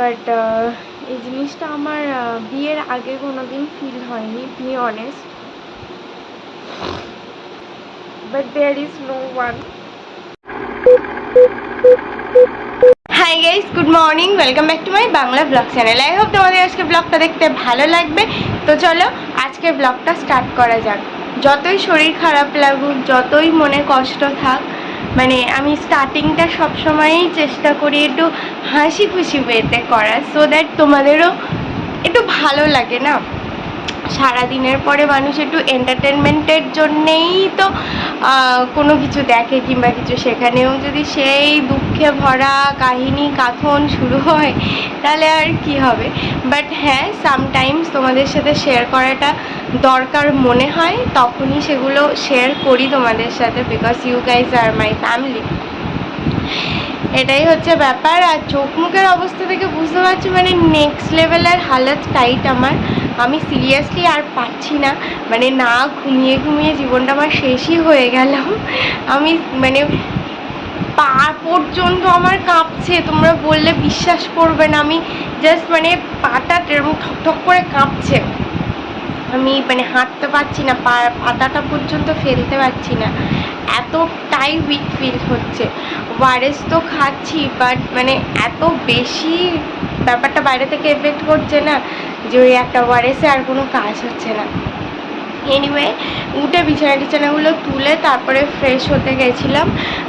But এই জিনিসটা আমার বিয়ের আগে কোনো দিন ফিল হয়নি be honest but there is no one hi guys good morning welcome back to my Bangla blog channel I hope তোমাদের আজকে ব্লগটা দেখতে ভালো লাগবে। তো চলো আজকে ব্লগটা স্টার্ট করা যাক। যতই শরীর খারাপ লাগুক, যতই মনে কষ্ট থাক মানে আমি স্টার্টিংটা সবসময়ই চেষ্টা করি একটু হাসি খুশি ওয়েতে করার সো দ্যাট তোমাদেরও একটু ভালো লাগে না? সারাদিনের পরে মানুষ একটু এন্টারটেনমেন্টের জন্যেই তো কোনো কিছু দেখে কিংবা কিছু সেখানেও যদি সেই দুঃখে ভরা কাহিনী কাথন শুরু হয়, তাহলে আর কি হবে? বাট হ্যাঁ সামটাইমস তোমাদের সাথে শেয়ার করাটা দরকার মনে হয়, তখনই সেগুলো শেয়ার করি তোমাদের সাথে because you guys are my family এটাই হচ্ছে ব্যাপার। আর চোখ মুখের অবস্থা থেকে বুঝতে পারছি মানে নেক্সট লেভেলের হালত টাইট আমার। আমি সিরিয়াসলি আর পাচ্ছি না। মানে না ঘুমিয়ে ঘুমিয়ে জীবনটা আমার শেষই হয়ে গেল। আমি মানে পা পর্যন্ত আমার কাঁপছে। তোমরা বললে বিশ্বাস করবে না। আমি জাস্ট মানে পাটা ঠক ঠক করে কাঁপছে। আমি মানে হাঁটতে পারছি না, পা, পাতাটা পর্যন্ত ফেলতে পারছি না। এতটাই উইক ফিল হচ্ছে। ওয়ারেস তো খাচ্ছি বাট মানে এত বেশি ব্যাপারটা বাইরে থেকে এফেক্ট করছে না যে ওই একটা ওয়ারেসে আর কোনো কাজ হচ্ছে না। এনিওয়ে উঠে বিছানা টিছানাগুলো তুলে তারপরে ফ্রেশ হতে গেছিলাম।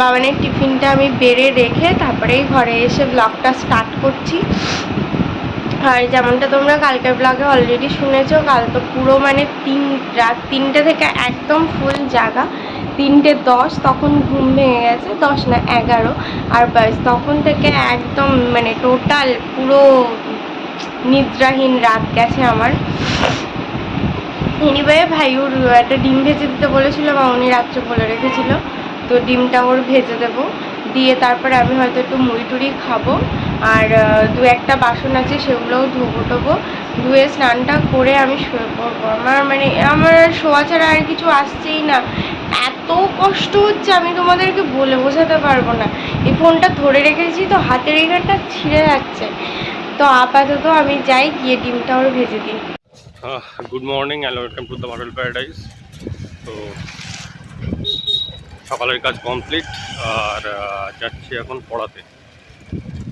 বাবানের টিফিনটা আমি বেড়ে রেখে তারপরেই ঘরে এসে ব্লগটা স্টার্ট করছি। আর যেমনটা তোমরা কালকের ব্লগে অলরেডি শুনেছো, কাল তো পুরো মানে তিন, রাত তিনটে থেকে একদম ফুল জাগা। তিনটে দশ, তখন ঘুম ভেঙে গেছে, দশ না এগারো। আর বাস তখন থেকে একদম মানে টোটাল পুরো নিদ্রাহীন রাত গেছে আমার। এনিওয়ে ভাই, ওর একটা ডিম ভেজে দিতে বলেছিল বা উনি রাত্রে বলে রেখেছিল। তো ডিমটা ওর ভেজে দেবো। দিয়ে তারপরে আমি হয়তো একটু মুড়ি টুড়ি খাব। আর দু একটা বাসন আছে, সেগুলোও ধুবো টুবো। ধুয়ে স্নানটা করে আমি শুয়ে পড়ব। আমার মানে আমার শোয়া ছাড়া আর কিছু আসছেই না। এত কষ্ট হচ্ছে, আমি তোমাদেরকে বলে বোঝাতে পারব না। এই ফোনটা ধরে রেখেছি তো, হাতের এখানটা ছিঁড়ে যাচ্ছে। তো আপাতত আমি যাই, গিয়ে ডিমটা ওর ভেজে দিই। Good morning welcome to the model paradise তো, সকালের কাজ কমপ্লিট আর যাচ্ছি এখন পড়াতে।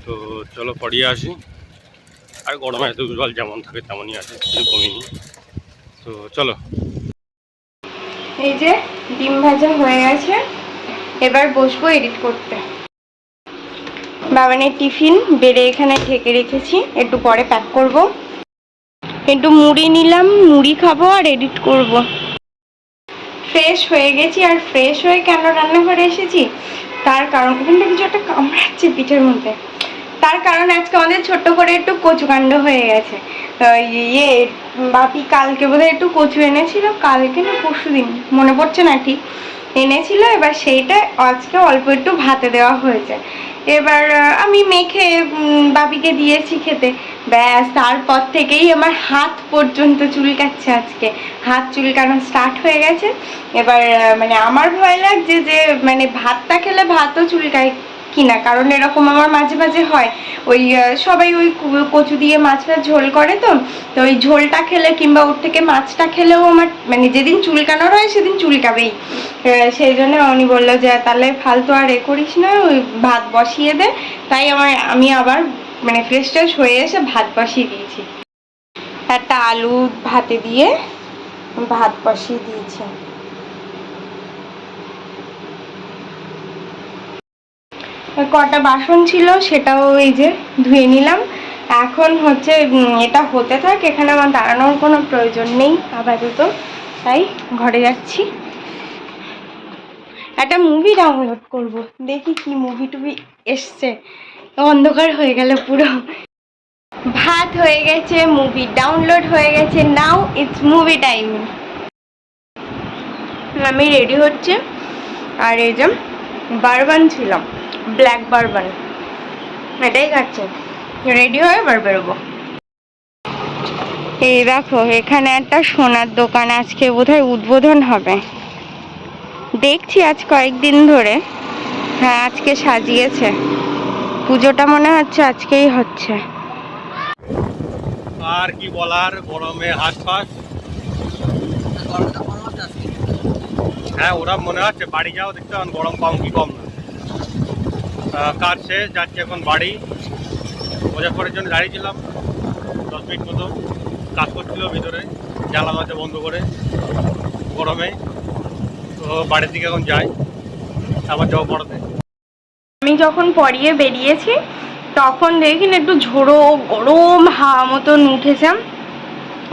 তো চলো পড়িয়ে আসি। আর গরমে এত জল যেমন থাকে তেমনই আছে, কিছু কমিনি। তো চলো। এই যে ডিম ভাজা হয়ে গেছে, এবার বসবো এডিট করতে। বাবানের টিফিন বেড়ে এখানে ঢেকে রেখেছি, একটু পরে প্যাক করব। একটু মুড়ি নিলাম, মুড়ি খাব আর এডিট করব। ফ্রেশ হয়ে গেছি, আর ফ্রেশ হয়ে কেন রান্নাঘরে এসেছি? তার কারণ ওখানটা কিছু একটা কামড়াচ্ছে পিঠের মধ্যে। তার কারণ আজকে আমাদের ছোট্ট করে একটু কচুকাণ্ড হয়ে গেছে। ইয়ে বাপি কালকে বোধহয় একটু কচু এনেছিল, কালকে না পরশু দিন, মনে পড়ছে না ঠিক। এনেছিল, এবার সেইটা আজকে অল্প একটু ভাতে দেওয়া হয়েছে। এবার আমি মেখে বাপিকে দিয়েছি খেতে। ব্যাস, তারপর থেকেই আমার হাত পর্যন্ত চুলকাচ্ছে আজকে। হাত চুলকানো স্টার্ট হয়ে গেছে। এবার মানে আমার ভয় লাগছে যে মানে ভাতটা খেলে ভাতও চুলকায়। কিনা, কারণ এরকম আমার মাঝে মাঝে হয়। ওই সবাই ওই কচু দিয়ে মাছটা ঝোল করে তো তো ওই ঝোলটা খেলে কিংবা ওর থেকে মাছটা খেলেও আমার মানে যেদিন চুলকানোর হয় সেদিন চুলকাবেই সেই জন্য উনি বলল যে, তাহলে ফালতু আর এ করিস না, ওই ভাত বসিয়ে দে। তাই আমার, আমি আবার মানে ফ্রেশ ট্রেশ হয়ে এসে ভাত বসিয়ে দিয়েছি। একটা আলু ভাতে দিয়ে ভাত বসিয়ে দিয়েছি কটা বাসন ছিল সেটাও এই যে ধুয়ে নিলাম। এখন হচ্ছে এটা হতে থাক, এখানে আমার দাঁড়ানোর কোনো প্রয়োজন নেই আপাতত। তাই ঘরে যাচ্ছি। একটা মুভি ডাউনলোড করব। দেখি কি মুভি টুভি এসছে। অন্ধকার হয়ে গেল পুরো। ভাত হয়ে গেছে মুভি ডাউনলোড হয়ে গেছে। নাও ইটস মুভি টাইম আমি রেডি হচ্ছে। আর এই যে, বারবান ছিলাম। ব্ল্যাক বারবান এটাই খাচ্ছে রেডি হয়ে এবার বেরোবো। এই দেখো এখানে একটা সোনার দোকান আজকে বোধহয় উদ্বোধন হবে। দেখছি আজ কয়েকদিন ধরে। হ্যাঁ আজকে সাজিয়েছে। পুজোটা মনে হচ্ছে আজকেই হচ্ছে। আর কি বলার গরমে হাত ফাঁস। হ্যাঁ ওরা মনে হচ্ছে বাড়ি যাও দেখতে গরম কম কি কম না। কাজ শেষ, যাচ্ছি এখন বাড়ি। মুজাফরের জন্য দাঁড়িয়েছিলাম, দশ মিনিট মতো। কাজ করছিল ভিতরে জ্বালা মাঝে বন্ধ করে, গরমে। তো বাড়ির দিকে এখন যাই, আবার যাব পড়াতে আমি যখন পড়িয়ে বেরিয়েছি, তখন দেখি না একটু ঝোড়ো, গরম হাওয়া মতন উঠেছে।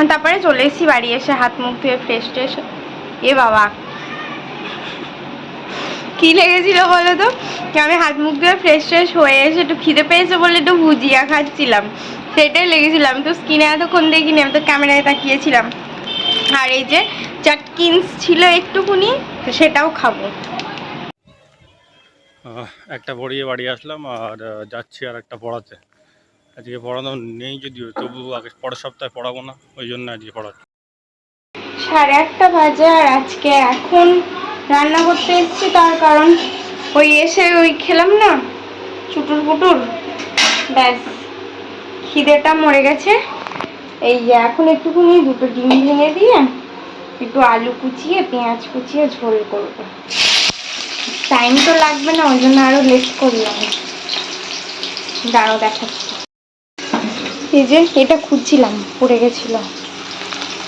তারপরে চলে এসেছি বাড়ি এসে হাত মুখ ধুয়ে ফ্রেশ ট্রেশ এ বাবা কি লেগেছিল বলো তো? আমি হাত মুখ ধুয়ে ফ্রেশ ফ্রেশ হয়ে এসে একটু খিদে পেয়েছে বলে একটু ভুজিয়া খাচ্ছিলাম। সেটাই লেগেছিল। আমি তো স্কিনে এতক্ষণ দেখিনি আমি তো ক্যামেরায় তাকিয়েছিলাম। আর এই যে চাটকিন্স ছিল একটুকুনি তো সেটাও খাব। একটা পড়িয়ে বাড়ি আসলাম আর যাচ্ছি আর একটা পড়াতে। আজকে পড়ানো নেই যদিও তবু আগে পরের সপ্তাহে পড়াবো না ওই জন্য আজকে পড়াচ্ছি। সাড়ে আটটা বাজে আর আজকে এখন রান্না করতে এসেছি, তার কারণ ওই এসে ওই খেলাম না, চুটুর পুটুর। ব্যাস, খিদেটা মরে গেছে। এই যে এখন একটুখানি দুটো ডিম ভেঙে দিয়ে একটু আলু কুচিয়ে, পেঁয়াজ কুচিয়ে ঝোল করব। টাইম তো লাগবে না, ওই জন্য আরও লেট করলাম। দাঁড়াও দেখাচ্ছি। এই যে এটা খুঁজছিলাম, পড়ে গেছিল।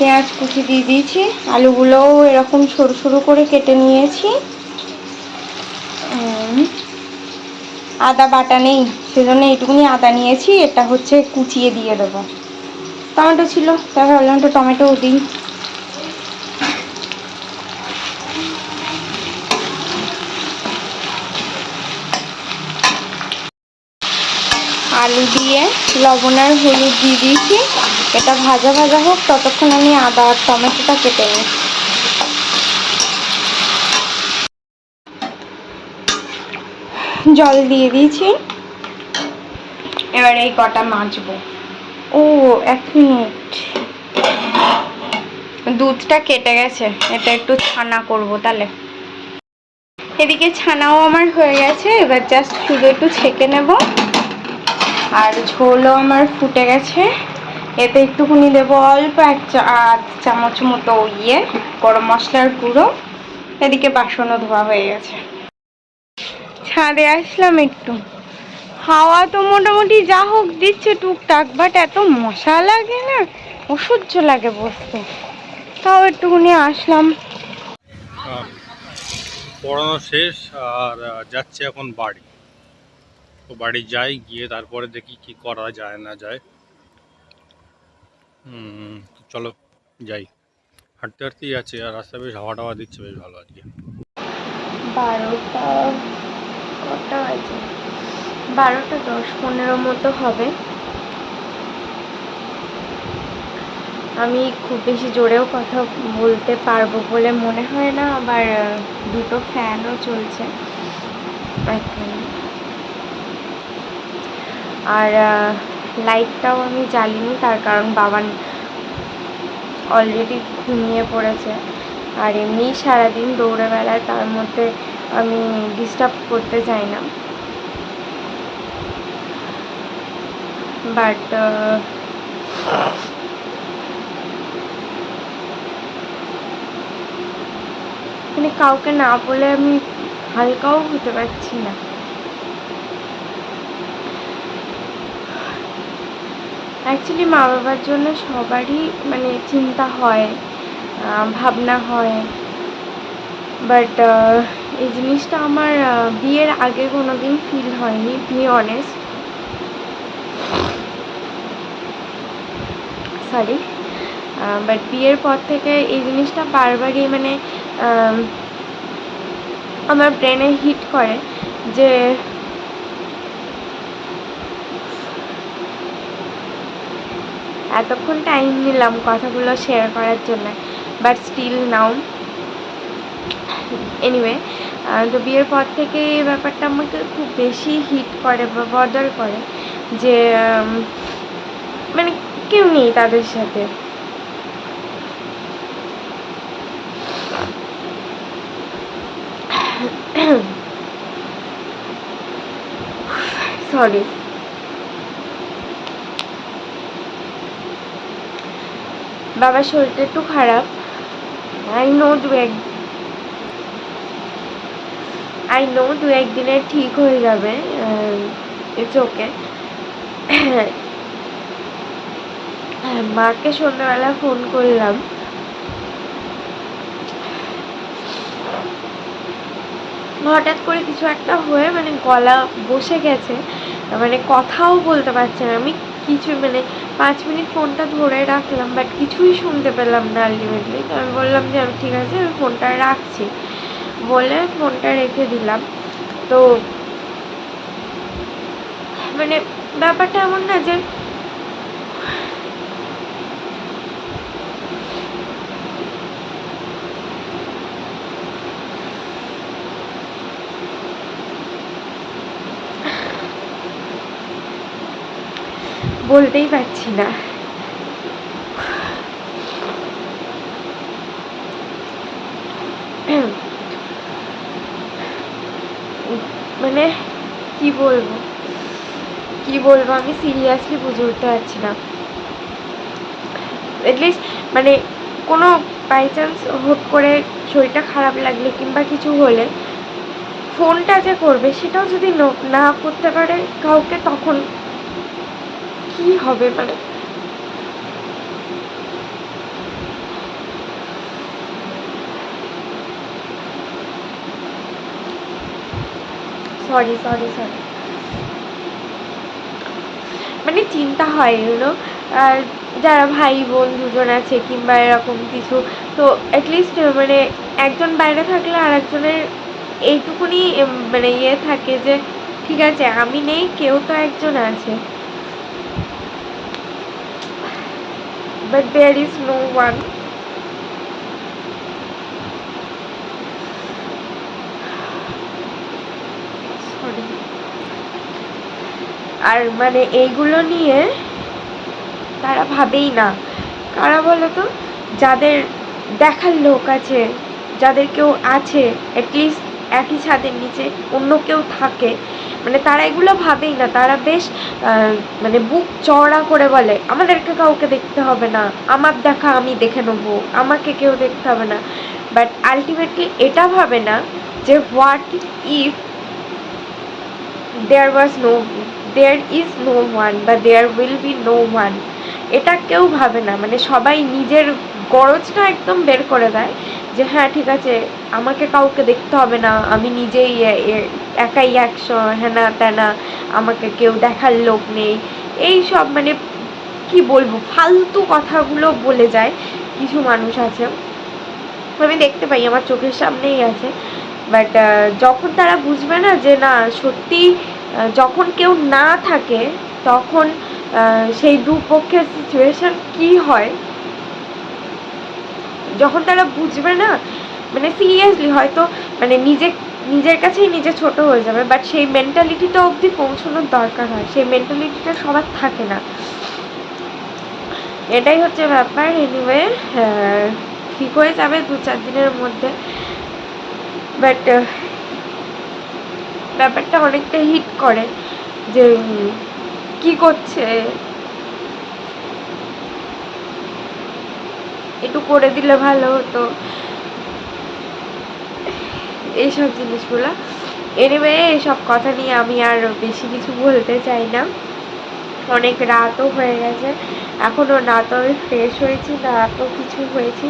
পেঁয়াজ কুচি দিয়ে দিয়েছি। আলুগুলোও এরকম সরু সরু করে কেটে নিয়েছি। আদা বাটা নেই, সেজন্য এইটুকুনি আদা নিয়েছি, এটা হচ্ছে কুচিয়ে দিয়ে দেবো। টমেটো ছিল তাই ভাবলাম তো টমেটোও দিই। আলু দিয়ে, লবণ আর হলুদ দিয়ে দিয়েছি। এটা ভাজা ভাজা হোক, ততক্ষণ আমি আদা আর টমেটোটা কেটে নিই। জল দিয়ে দিয়েছি। এবার এই কটা মাছবো ও, এক মিনিট। দুধটা কেটে গেছে। এটা একটু ছানা করব তাহলে। এদিকে ছানাও আমার হয়ে গেছে। এবার জাস্ট শুধু একটু ছেঁকে নেব। আর ঝোলও আমার ফুটে গেছে। এতে একটুখানি দেবো অল্প এক চামচ মতো ইয়ে গরম মশলার গুঁড়ো। এদিকে বাসনও ধোয়া হয়ে গেছে। ছাদে আসলাম একটু। হাওয়া তো মোটামুটি যা হোক দিচ্ছে টুকটাক বাট এত মশা লাগে না, অসহ্য লাগে বসতে। তাও একটুখানি আসলাম। পড়ানো শেষ আর যাচ্ছে এখন বাড়ি। তো বাড়ি যাই, গিয়ে তারপরে দেখি কি করা যায় না যায়। হুম চলো যাই। হাঁটতে হাঁটতেই আছে, আর রাস্তা বেশ হাওয়া টাওয়া দিচ্ছে, বেশ ভালো আজকে। বারোটা বারোটা দশ, পনেরো মতো হবে। আমি খুব বেশি জোরেও কথা বলতে পারব বলে মনে হয় না, আবার দুটো ফ্যানও চলছে। আর লাইটটাও আমি জ্বালিনি, তার কারণ বাবান অলরেডি ঘুমিয়ে পড়েছে। আর এমনি সারাদিন দৌড়ে বেড়ায় তার মধ্যে আমি ডিস্টার্ব করতে চাই না। বাট মানে কাউকে না বলে আমি হালকাও হতে পারছি না। অ্যাকচুয়ালি মা বাবার জন্য সবারই মানে চিন্তা হয় ভাবনা হয়। বাট এই জিনিসটা আমার বিয়ের আগে কোনো দিন ফিল হয়নি বি অনেস্ট সরি বাট বিয়ের পর থেকে এই জিনিসটা বারবারই মানে আমার ব্রেনে হিট করে যে এতক্ষণ টাইম নিলাম কথাগুলো শেয়ার করার জন্য বাট স্টিল নাও এনিওয়ে তো বিয়ের পর থেকে এই ব্যাপারটা আমাকে খুব বেশি হিট করে বা বদল করে যে মানে কেউ নেই তাদের সাথে। সরি বাবার শরীরটা একটু খারাপ। আই নো দু এক আই নো দু একদিনে ঠিক হয়ে যাবে ইটস ওকে মাকে সন্ধ্যাবেলা ফোন করলাম। হঠাৎ করে কিছু একটা হয়ে মানে গলা বসে গেছে মানে কথাও বলতে পারছে না। আমি কিছু মানে পাঁচ মিনিট ফোনটা ধরে রাখলাম বাট কিছুই শুনতে পেলাম না আলটিমেটলি তো আমি বললাম যে, আমি ঠিক আছে, আমি ফোনটা রাখছি। বলে ফোনটা রেখে দিলাম। তো মানে ব্যাপারটা এমন না যে বলতেই পারছি না। মানে কি বলব? কি বলব? আমি সিরিয়াসলি বুঝে উঠতে পারছি না। এটলিস্ট মানে কোনো বাই চান্স হুট করে শরীরটা খারাপ লাগলে কিংবা কিছু হলে ফোনটা যে করবে সেটাও যদি না করতে পারে, কাউকে তখন কি হবে মানে? সরি সরি সরি মানে চিন্তা হয় ইউনো যারা ভাই বোন দুজন আছে কিংবা এরকম কিছু, তো অ্যাটলিস্ট মানে একজন বাইরে থাকলে আর একজনের এইটুকুনি মানে ইয়ে থাকে যে, ঠিক আছে, আমি নেই, কেউ তো একজন আছে। But there is no one. আর মানে এইগুলো নিয়ে তারা ভাবেই না। কারা বলো তো যাদের দেখার লোক আছে, যাদের কেউ আছে অ্যাটলিস্ট একই ছাদের নিচে, অন্য কেউ থাকে। মানে তারা এগুলো ভাবেই না। তারা বেশ মানে বুক চওড়া করে বলে, আমাদেরকে কাউকে দেখতে হবে না। আমার দেখা আমি দেখে নেব। আমাকে কেউ দেখতে হবে না। বাট আলটিমেটলি এটা ভাবে না যে what if there was no there is no one বা there will be no one এটা কেউ ভাবে না। মানে সবাই নিজের গরজটা একদম বের করে দেয়। যে হ্যাঁ ঠিক আছে, আমাকে কাউকে দেখতে হবে না। আমি নিজেই একাই একশো হ্যানা ত্যানা, আমাকে কেউ দেখার লোক নেই। এই সব মানে কি বলব, ফালতু কথাগুলো বলে যায় কিছু মানুষ আছে। আমি দেখতে পাই, আমার চোখের সামনেই আছে। বাট যখন তারা বুঝবে না যে, না, সত্যি যখন কেউ না থাকে, তখন সেই দুপক্ষের সিচুয়েশন কি হয়? যখন তারা বুঝবে না মানে সিরিয়াসলি হয়তো মানে নিজে, নিজের কাছেই নিজে ছোট হয়ে যাবে বাট সেই মেন্টালিটিটা অবধি পৌঁছানোর দরকার হয়, সেই মেন্টালিটিটা সবার থাকে না। এটাই হচ্ছে ব্যাপার এনিওয়ে ঠিক হয়ে যাবে দু চার দিনের মধ্যে বাট ব্যাপারটা অনেকটা হিট করে যে কি করছে একটু করে দিলে ভালো হতো। এইসব জিনিসগুলো। এনিওয়ে এইসব কথা নিয়ে আমি আর বেশি কিছু বলতে চাই না। অনেক রাতও হয়ে গেছে। এখনও না তো আমি ফ্রেশ হয়েছি, না তো কিছু হয়েছি।